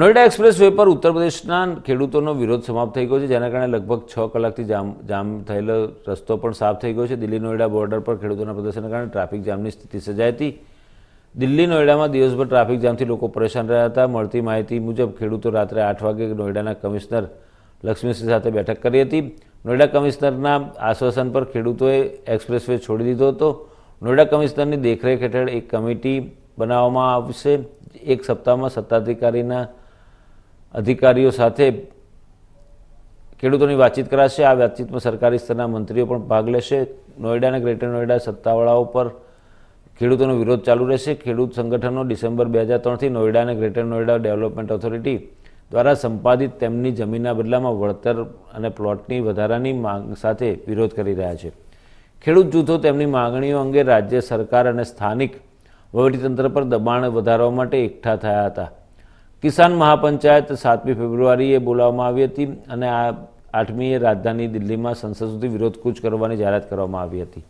Noida express way પર ઉત્તર પ્રદેશના ખેડૂતોનો વિરોધ સમાપ્ત થઈ ગયો છે, જેના કારણે લગભગ છ કલાકથી જામ જામ થયેલો રસ્તો પણ સાફ થઈ ગયો છે. દિલ્હી નોઈડા બોર્ડર પર ખેડૂતોના પ્રદર્શનને કારણે ટ્રાફિક જામની સ્થિતિ સર્જાઈ હતી. દિલ્હી નોઈડામાં દિવસભર ટ્રાફિક જામથી લોકો પરેશાન રહ્યા હતા. મળતી માહિતી મુજબ ખેડૂતો રાત્રે આઠ વાગે નોઈડાના કમિશનર લક્ષ્મીસિંહ સાથે બેઠક કરી હતી. નોઈડા કમિશનરના આશ્વાસન પર ખેડૂતોએ એક્સપ્રેસ વે છોડી દીધો હતો. નોઈડા કમિશનરની દેખરેખ હેઠળ એક કમિટી બનાવવામાં આવશે. એક સપ્તાહમાં સત્તાધિકારીના અધિકારીઓ સાથે ખેડૂતોની વાતચીત કરાશે. આ વાતચીતમાં સરકારી સ્તરના મંત્રીઓ પણ ભાગ લેશે. નોઈડા અને ગ્રેટર નોઈડા સત્તાવાળાઓ પર ખેડૂતોનો વિરોધ ચાલુ રહેશે. ખેડૂત સંગઠનો ડિસેમ્બર બે હજાર ત્રણથી નોઈડા અને ગ્રેટર નોઈડા ડેવલપમેન્ટ ઓથોરિટી દ્વારા સંપાદિત તેમની જમીનના બદલામાં વળતર અને પ્લોટની વધારાની માંગ સાથે વિરોધ કરી રહ્યા છે. ખેડૂત જૂથો તેમની માંગણીઓ અંગે રાજ્ય સરકાર અને સ્થાનિક વહીવટીતંત્ર પર દબાણ વધારવા માટે એકઠા થયા હતા. કિસાન મહાપંચાયત સાતમી ફેબ્રુઆરીએ બોલાવવામાં આવી હતી અને આ આઠમીએ રાજધાની દિલ્હીમાં સંસદ સુધી વિરોધ કૂચ કરવાની જાહેરાત કરવામાં આવી હતી.